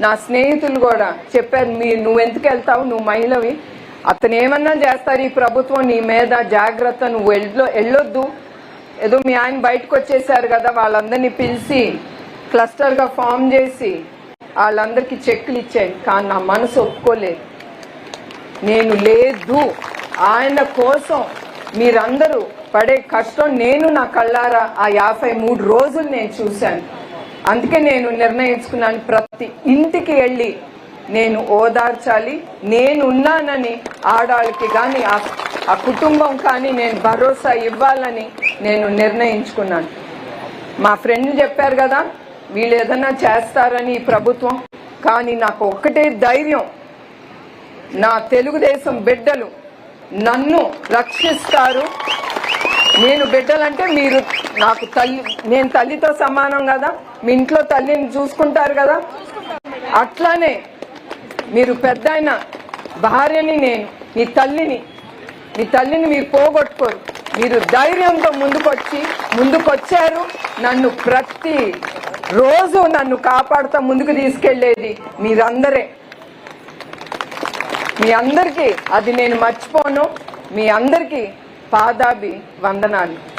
నా స్నేహితులు కూడా చెప్పారు మీ నువ్వు ఎందుకు వెళ్తావు నువ్వు మహిళవి. అతను ఏమన్నా చేస్తారు ఈ ప్రభుత్వం? నీ మీద జాగ్రత్త. నువ్వు వెళ్ళో వెళ్ళొద్దు ఏదో మీ ఆయన బయటకు వచ్చేసారు కదా వాళ్ళందరినీ పిలిచి క్లస్టర్గా ఫామ్ చేసి వాళ్ళందరికీ చెక్కులు ఇచ్చాయి కానీ నా మనసు ఒప్పుకోలేదు. నేను లేదు. ఆయన కోసం మీరందరూ పడే కష్టం నేను నా కళ్ళారా ఆ యాభై మూడు రోజులు నేను చూశాను. అందుకే నేను నిర్ణయించుకున్నాను ప్రతి ఇంటికి వెళ్ళి నేను ఓదార్చాలి నేనున్నానని ఆడాళ్ళకి కానీ ఆ ఆ కుటుంబం కానీ నేను భరోసా ఇవ్వాలని నేను నిర్ణయించుకున్నాను. మా ఫ్రెండ్ చెప్పారు కదా వీళ్ళు ఏదన్నా చేస్తారని ఈ ప్రభుత్వం కానీ నాకు ఒక్కటే ధైర్యం. నా తెలుగుదేశం బిడ్డలు నన్ను రక్షిస్తారు నేను బిడ్డలంటే మీరు నాకు తల్లి నేను తల్లితో సమానం కదా మీ ఇంట్లో తల్లిని చూసుకుంటారు కదా. అట్లానే మీరు పెద్ద భార్యని నేను మీ తల్లిని మీ తల్లిని మీరు పోగొట్టుకోరు. మీరు ధైర్యంతో ముందుకొచ్చి ముందుకొచ్చారు. నన్ను ప్రతి రోజు నన్ను కాపాడుతూ ముందుకు తీసుకెళ్ళేది మీరందరే. మీ అందరికీ అది నేను మర్చిపోను. మీ అందరికీ పాదాభి వందనాలు.